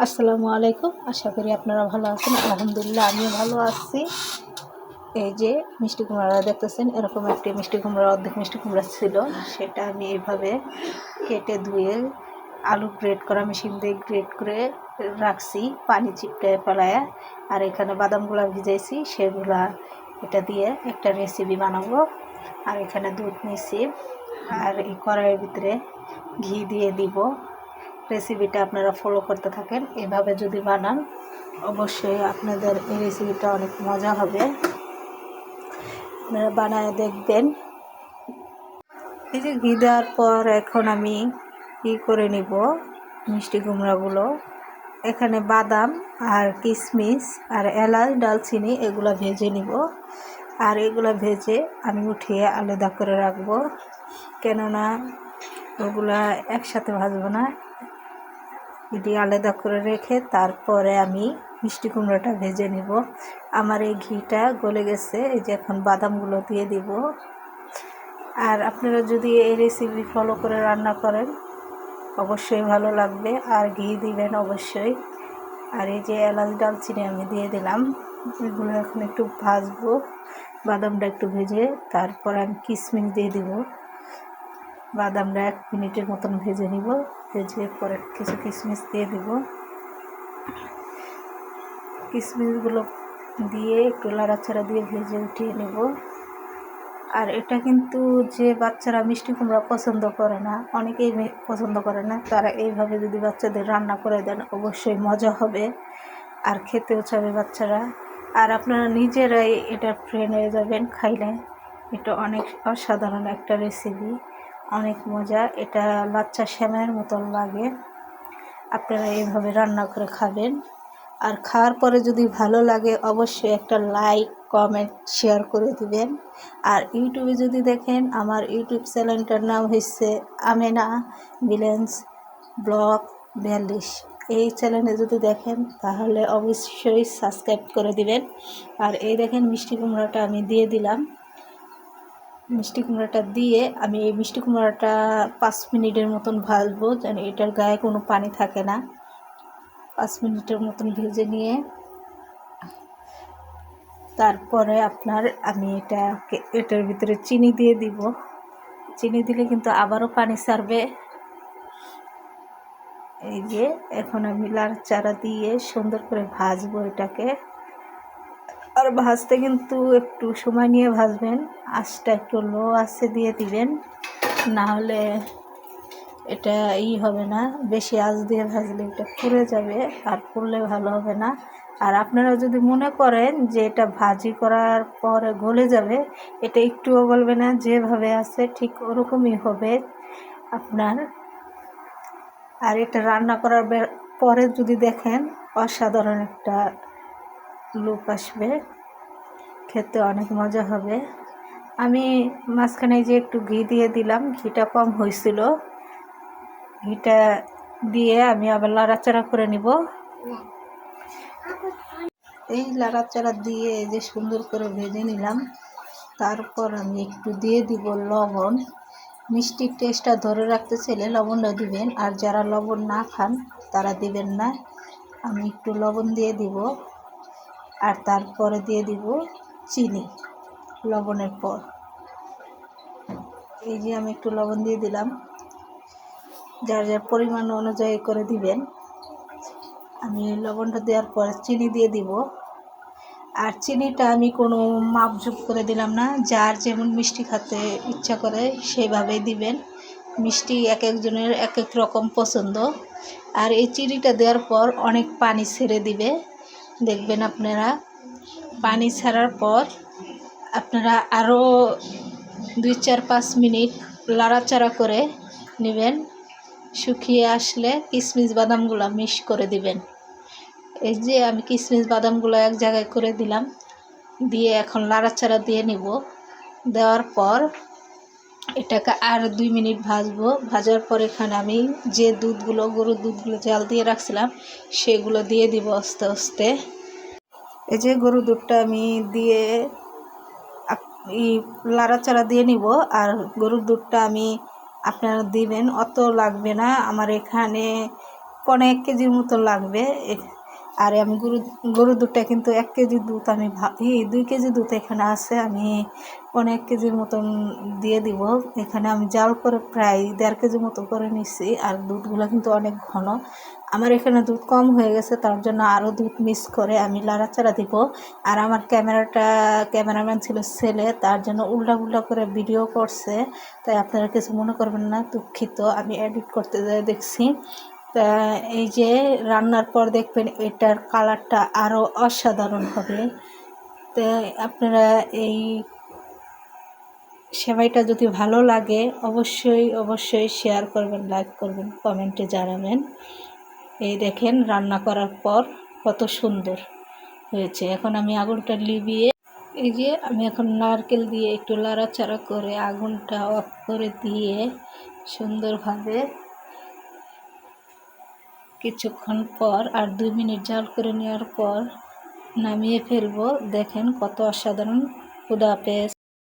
আসসালামু আলাইকুম। আশা করি আপনারা ভালো আছেন। আলহামদুলিল্লাহ, আমিও ভালো আছি। এই যে মিষ্টি কুমড়া দেখতেছেন, এরকম একটি মিষ্টি কুমড়া, অর্ধেক মিষ্টি কুমড়া ছিল। সেটা আমি এইভাবে কেটে ধুয়ে আলু গ্রেড করা মেশিন দিয়ে গ্রেড করে রাখছি, পানি চিপটে ফেলায় আর এখানে বাদামগুলা ভিজাইছি, সেগুলা এটা দিয়ে একটা রেসিপি বানাবো। আর এখানে দুধ নিয়েছি আর এই কড়াইয়ের ভিতরে ঘি দিয়ে দিব। রেসিপিটা আপনারা ফলো করতে থাকেন। এভাবে যদি বানান, অবশ্যই আপনাদের এই রেসিপিটা অনেক মজা হবে। আপনারা বানায় দেখবেন। এই যে ঘি দেওয়ার পর এখন আমি ই করে নিব মিষ্টি কুমড়াগুলো। এখানে বাদাম আর কিশমিশ আর এলাচ, ডালচিনি এগুলো ভেজে নিব। আর এগুলো ভেজে আমি উঠিয়ে আলাদা করে রাখব। কেননা ওগুলা একসাথে ভাজবো না এটি আলাদা করে রেখে তারপরে আমি মিষ্টি কুমড়োটা ভেজে নিব। আমার এই ঘিটা গলে গেছে, এই যে এখন বাদামগুলো দিয়ে দিব। আর আপনারা যদি এই রেসিপি ফলো করে রান্না করেন, অবশ্যই ভালো লাগবে। আর ঘি দিবেন অবশ্যই। আর এই যে এলাচ ডালচিনি আমি দিয়ে দিলাম, এগুলো এখন একটু ভাজবো, বাদামটা একটু ভেজে তারপর আমি কিশমিশ দিয়ে দিব। বাদামটা এক মিনিটের মতন ভেজে নিব। ভেজে পরে কিছু কিশমিশ দিয়ে দিব। কিশমিশগুলো দিয়ে একটু লাড়াচাড়া দিয়ে ভেজে উঠিয়ে নেব। আর এটা কিন্তু যে বাচ্চারা মিষ্টি কুমড়া পছন্দ করে না, অনেকেই পছন্দ করে না, তারা এইভাবে যদি বাচ্চাদের রান্না করে দেন, অবশ্যই মজা হবে আর খেতেও চাবে বাচ্চারা। আর আপনারা নিজেরাই এটা ফ্রেন্ড হয়ে যাবেন, খাইলে। এটা অনেক অসাধারণ একটা রেসিপি অনেক মজা। এটা বাচ্চা শ্যামের মতন লাগে। আপনারা এইভাবে রান্না করে খাবেন। আর খাওয়ার পরে যদি ভালো লাগে, অবশ্যই একটা লাইক, কমেন্ট, শেয়ার করে দিবেন। আর ইউটিউবে যদি দেখেন, আমার ইউটিউব চ্যানেলটার নাম হচ্ছে আমেনা বিলেন্স ব্লগ বিয়াল্লিশ। এই চ্যানেলে যদি দেখেন, তাহলে অবশ্যই সাবস্ক্রাইব করে দিবেন। আর এই দেখেন মিষ্টি কুমড়াটা আমি দিয়ে দিলাম। মিষ্টি কুমড়াটা দিয়ে আমি এই মিষ্টি কুমড়াটা পাঁচ মিনিটের মতন ভাজবো যেন এটার গায়ে কোনো পানি থাকে না। পাঁচ মিনিটের মতন ভেজে নিয়ে তারপরে আপনার আমি এটা এটার ভিতরে চিনি দিয়ে দিব। চিনি দিলে কিন্তু আবারও পানি সারবে। এই যে এখন আমি লাল চারা দিয়ে সুন্দর করে ভাজবো এটাকে। আর ভাজতে কিন্তু একটু সময় নিয়ে ভাজবেন। আঁচটা একটু লো আঁচে দিয়ে দিবেন। না হলে এটা ই হবে না, বেশি আঁচ দিয়ে ভাজলে এটা পুড়ে যাবে আর পুড়লে ভালো হবে না। আর আপনারা যদি মনে করেন যে এটা ভাজি করার পরে গলে যাবে, এটা একটুও গলবে না, যেভাবে আছে ঠিক ওরকমই হবে আপনার। আর এটা রান্না করার পরে যদি দেখেন, অসাধারণ একটা লুক আসবে, খেতে অনেক মজা হবে। আমি মাঝখানে যে একটু ঘি দিয়ে দিলাম, ঘিটা কম হয়েছিল। ঘিটা দিয়ে আমি আবার লাড়াচাড়া করে নিব। এই লাড়াচাড়া দিয়ে যে সুন্দর করে ভেজে নিলাম, তারপর আমি একটু দিয়ে দিব লবণ। মিষ্টির টেস্টটা ধরে রাখতে চাইলে লবণটা দিবেন, আর যারা লবণ না খান, তারা দিবেন না। আমি একটু লবণ দিয়ে দিব। আর তারপরে দিয়ে দিব চিনি, লবণের পর। এই যে আমি একটু লবণ দিয়ে দিলাম। যার যার পরিমাণ অনুযায়ী করে দিবেন। আমি লবণটা দেওয়ার পর চিনি দিয়ে দিব। আর চিনিটা আমি কোনো মাপঝুপ করে দিলাম না। যার যেমন মিষ্টি খেতে ইচ্ছা করে সেইভাবেই দিবেন। মিষ্টি এক একজনের এক এক রকম পছন্দ। আর এই চিনিটা দেওয়ার পর অনেক পানি ছেড়ে দিবে। দেখবেন আপনারা। পানি ছাড়ার পর আপনারা আরও দুই চার পাঁচ মিনিট লাড়াচাড়া করে নেবেন। শুকিয়ে আসলে কিশমিশ বাদামগুলো মিক্স করে দিবেন। এই যে আমি কিশমিশ বাদামগুলো এক জায়গায় করে দিলাম। দিয়ে এখন লাড়াচাড়া দিয়ে নিব। দেওয়ার পর এটাকে আর দুই মিনিট ভাজবো। ভাজার পর এখানে আমি যে দুধগুলো, গরুর দুধগুলো জাল দিয়ে রাখছিলাম, সেগুলো দিয়ে দিব আস্তে আস্তে। এই যে গরু দুধটা আমি দিয়ে লাড়াচাড়া দিয়ে নিব, আর গরুর দুধটা আমি আপনারা দিবেন, অত লাগবে না। আমার এখানে পনে এক কেজির মতো লাগবে। আর আমি গরু গরুর দুধটা কিন্তু এক কেজি দুধ আমি ভা- দুই কেজি দুধ এখানে আছে, আমি অনেক কেজির মতন দিয়ে দিব। এখানে আমি জাল করে প্রায় দেড় কেজি মতো করে নিছি আর দুধগুলো কিন্তু অনেক ঘন। আমার এখানে দুধ কম হয়ে গেছে, তার জন্য আরও দুধ মিক্স করে আমি লাড়াচাড়া দিব। আর আমার ক্যামেরাটা, ক্যামেরাম্যান ছিল ছেলে, তার জন্য উল্টা উল্টা করে ভিডিও করছে। তাই আপনারা কিছু মনে করবেন না, দুঃখিত, আমি এডিট করতে দেখছি। তা এই যে রান্নার পর দেখবেন এটার কালারটা আরও অসাধারণ হবে। তো আপনারা এই সেমাইটা যদি ভালো লাগে, অবশ্যই অবশ্যই শেয়ার করবেন লাইক করবেন কমেন্টে জানাবেন। এই দেখেন, রান্না করার পর কত সুন্দর হয়েছে। এখন আমি আগুনটা লিবিয়ে এই যে আমি এখন নারকেল দিয়ে একটু লাড়াচাড়া করে আগুনটা অফ করে দিয়ে সুন্দরভাবে কিছুক্ষণ পর আর দুই মিনিট জাল করে নেওয়ার পর নামিয়ে ফেলব। দেখেন কত অসাধারণ খুদা পেস্ট।